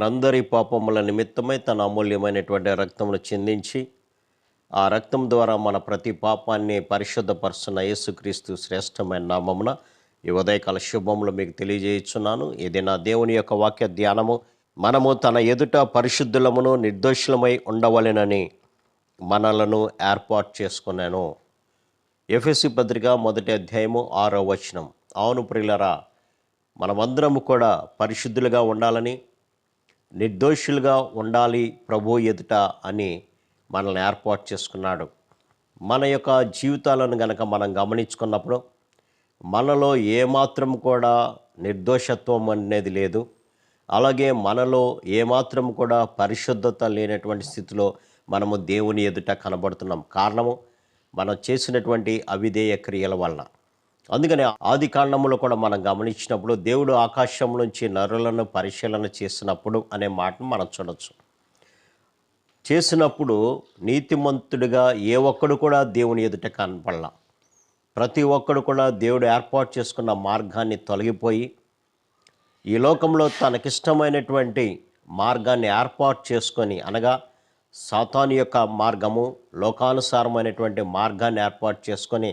మనందరి పాపముల నిమిత్తమై తన అమూల్యమైనటువంటి రక్తమును చెందించి ఆ రక్తం ద్వారా మన ప్రతి పాపాన్ని పరిశుద్ధపరుస్తున్న యేసుక్రీస్తు శ్రేష్టమైన నామమున ఈ ఉదయకాల శుభములు మీకు తెలియజేయుచున్నాను. ఇది నా దేవుని యొక్క వాక్య ధ్యానము మనము తన ఎదుట పరిశుద్ధులమును నిర్దోషులమై ఉండవలెనని మనలను ఏర్పాటు చేసుకున్నాను. ఎఫ్ఎస్సి పత్రిక మొదటి అధ్యాయము ఆరో వచనం. అవును ప్రియులరా మనమందరము కూడా పరిశుద్ధులుగా ఉండాలని నిర్దోషులుగా ఉండాలి ప్రభు ఎదుట అని మనల్ని ఏర్పాటు చేసుకున్నాడు. మన యొక్క జీవితాలను గనక మనం గమనించుకున్నప్పుడు మనలో ఏమాత్రం కూడా నిర్దోషత్వం అనేది లేదు. అలాగే మనలో ఏమాత్రం కూడా పరిశుద్ధత లేనటువంటి స్థితిలో మనము దేవుని ఎదుట కనబడుతున్నాం. కారణము మనం చేసినటువంటి అవిధేయ క్రియల వలన. అందుకని ఆది కాండములో కూడా మనం గమనించినప్పుడు దేవుడు ఆకాశం నుంచి నరులను పరిశీలన చేసినప్పుడు అనే మాటను మనం చూడవచ్చు చేసినప్పుడు నీతిమంతుడిగా ఏ ఒక్కడు కూడా దేవుని ఎదుట కనపడలా. ప్రతి ఒక్కడు కూడా దేవుడు ఏర్పాటు చేసుకున్న మార్గాన్ని తొలగిపోయి ఈ లోకంలో తనకిష్టమైనటువంటి మార్గాన్ని ఏర్పాటు చేసుకొని అనగా సాతాను యొక్క మార్గము లోకానుసారమైనటువంటి మార్గాన్ని ఏర్పాటు చేసుకొని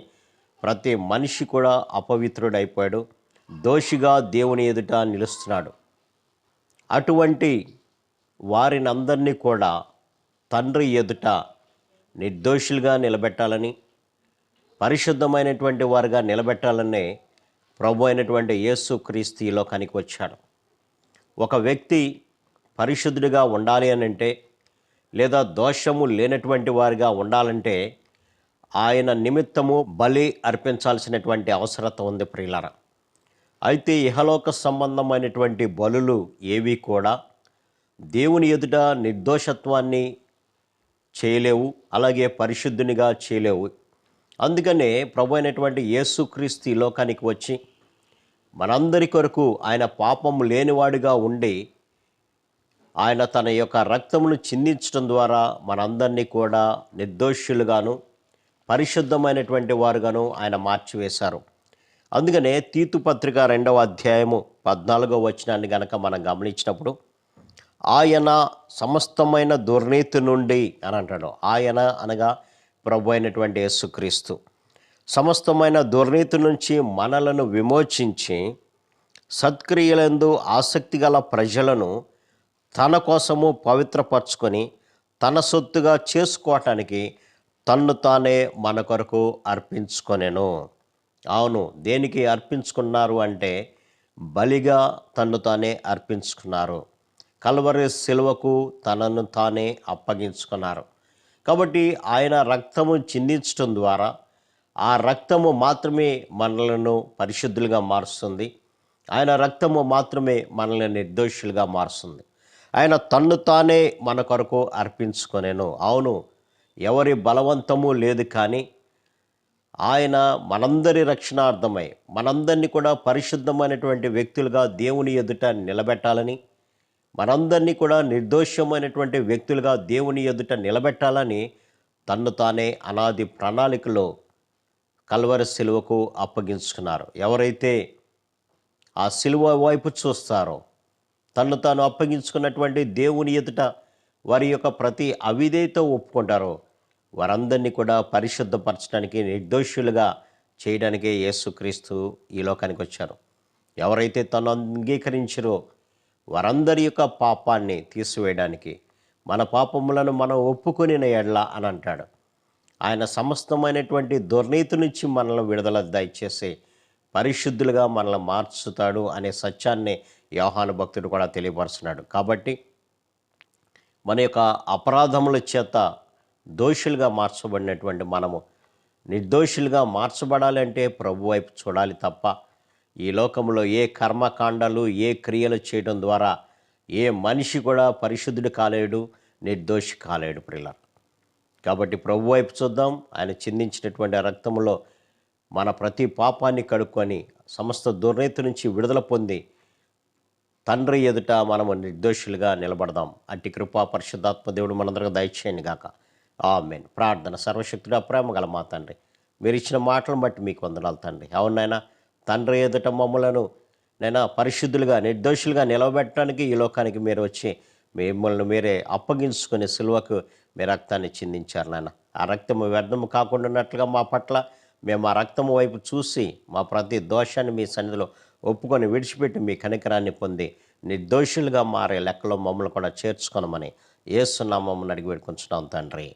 ప్రతి మనిషి కూడా అపవిత్రుడైపోయాడు. దోషిగా దేవుని ఎదుట నిలుస్తున్నాడు. అటువంటి వారిని అందరినీ కూడా తండ్రి ఎదుట నిర్దోషులుగా నిలబెట్టాలని పరిశుద్ధమైనటువంటి వారుగా నిలబెట్టాలనే ప్రభు అయినటువంటి యేసు క్రీస్తు ఈ లోకానికి వచ్చాడు. ఒక వ్యక్తి పరిశుద్ధుడిగా ఉండాలి అని అంటే లేదా దోషము లేనటువంటి వారిగా ఉండాలంటే ఆయన నిమిత్తము బలి అర్పించాల్సినటువంటి అవసరత ఉంది ప్రియులరా. అయితే ఇహలోక సంబంధమైనటువంటి బలులు ఏవి కూడా దేవుని ఎదుట నిర్దోషత్వాన్ని చేయలేవు అలాగే పరిశుద్ధునిగా చేయలేవు. అందుకనే ప్రభు అయినటువంటి యేసుక్రీస్తు ఈ లోకానికి వచ్చి మనందరి కొరకు ఆయన పాపం లేనివాడుగా ఉండి ఆయన తన యొక్క రక్తమును చిందించడం ద్వారా మనందరినీ కూడా నిర్దోషులుగాను పరిశుద్ధమైనటువంటి వారుగాను ఆయన మార్చివేశారు. అందుకనే తీతుపత్రిక రెండవ అధ్యాయము పద్నాలుగో వచనాన్ని గనక మనం గమనించినప్పుడు ఆయన సమస్తమైన దుర్నీతి నుండి అని అంటాడు. ఆయన అనగా ప్రభు అయినటువంటి యేసుక్రీస్తు. సమస్తమైన దుర్నీతి నుంచి మనలను విమోచించి సత్క్రియలందు ఆసక్తి గల ప్రజలను తన కోసము పవిత్రపరచుకొని తన సొత్తుగా చేసుకోవటానికి తన్ను తానే మన కొరకు అర్పించుకొనెను. అవును దేనికి అర్పించుకున్నారు అంటే బలిగా తన్ను తానే అర్పించుకున్నారు. కల్వరి సిలువకు తనను తానే అప్పగించుకున్నారు. కాబట్టి ఆయన రక్తము చిందించడం ద్వారా ఆ రక్తము మాత్రమే మనలను పరిశుద్ధులుగా మారుస్తుంది. ఆయన రక్తము మాత్రమే మనల్ని నిర్దోషులుగా మారుస్తుంది. ఆయన తన్ను తానే మన కొరకు అర్పించుకొనేను. అవును ఎవరి బలవంతము లేదు కానీ ఆయన మనందరి రక్షణార్థమై మనందరినీ కూడా పరిశుద్ధమైనటువంటి వ్యక్తులుగా దేవుని ఎదుట నిలబెట్టాలని మనందరినీ కూడా నిర్దోషమైనటువంటి వ్యక్తులుగా దేవుని ఎదుట నిలబెట్టాలని తన్ను తానే అనాది ప్రణాళికలో కల్వర శిలువకు అప్పగించుకున్నారు. ఎవరైతే ఆ శిలువ వైపు చూస్తారో తన్ను తాను అప్పగించుకున్నటువంటి దేవుని ఎదుట వారి యొక్క ప్రతి అవిధేయతో ఒప్పుకుంటారో వారందరినీ కూడా పరిశుద్ధపరచడానికి నిర్దోషులుగా చేయడానికే యేసుక్రీస్తు ఈ లోకానికి వచ్చారు. ఎవరైతే తను అంగీకరించారో వారందరి యొక్క పాపాన్ని తీసివేయడానికి మన పాపములను మనం ఒప్పుకొనిన ఎడ్ల అని అంటాడు. ఆయన సమస్తమైనటువంటి దుర్నీతి నుంచి మనల్ని విడుదల దయచేసి పరిశుద్ధులుగా మనల్ని మార్చుతాడు అనే సత్యాన్ని యోహాను భక్తుడు కూడా తెలియపరుస్తున్నాడు. కాబట్టి మన యొక్క అపరాధముల చేత దోషులుగా మార్చబడినటువంటి మనము. నిర్దోషులుగా మార్చబడాలి అంటే ప్రభు వైపు చూడాలి తప్ప ఈ లోకంలో ఏ కర్మకాండాలు ఏ క్రియలు చేయడం ద్వారా ఏ మనిషి కూడా పరిశుద్ధుడు కాలేడు నిర్దోషి కాలేడు ప్రిల్లర్ కాబట్టి ప్రభు వైపు చూద్దాం. ఆయన చిందించినటువంటి రక్తంలో మన ప్రతి పాపాన్ని కడుక్కొని సమస్త దుర్నీతి నుంచి విడుదల పొంది తండ్రి ఎదుట మనము నిర్దోషులుగా నిలబడదాం. అట్టి కృపా పరిశుద్ధాత్మ దేవుడు మనందరికీ దయచేయండి గాక. ఆమెన్. ప్రార్థన సర్వశక్తుడు ప్రేమ గల మా తండ్రి. మీరు ఇచ్చిన మాటలను బట్టి మీకు వందనాలు తండ్రి. అవునైనా తండ్రి ఎదుట మమ్మలను నైనా పరిశుద్ధులుగా నిర్దోషులుగా నిలవబెట్టడానికి ఈ లోకానికి మీరు వచ్చి మిమ్మల్ని మీరే అప్పగించుకునే సిలువకు మీ రక్తాన్ని చిందించారు నాయన. ఆ రక్తము వ్యర్థము కాకుండా ఉన్నట్లుగా మా పట్ల మేము ఆ రక్తము వైపు చూసి మా ప్రతి దోషాన్ని మీ సన్నిధిలో ఒప్పుకొని విడిచిపెట్టి మీ కనికరాన్ని పొంది నిర్దోషులుగా మారే లెక్కలో మమ్మల్ని కూడా చేర్చుకొనమని ఏసునామమ్మని అడిగి పెట్టుకుంటున్నాం తండ్రి.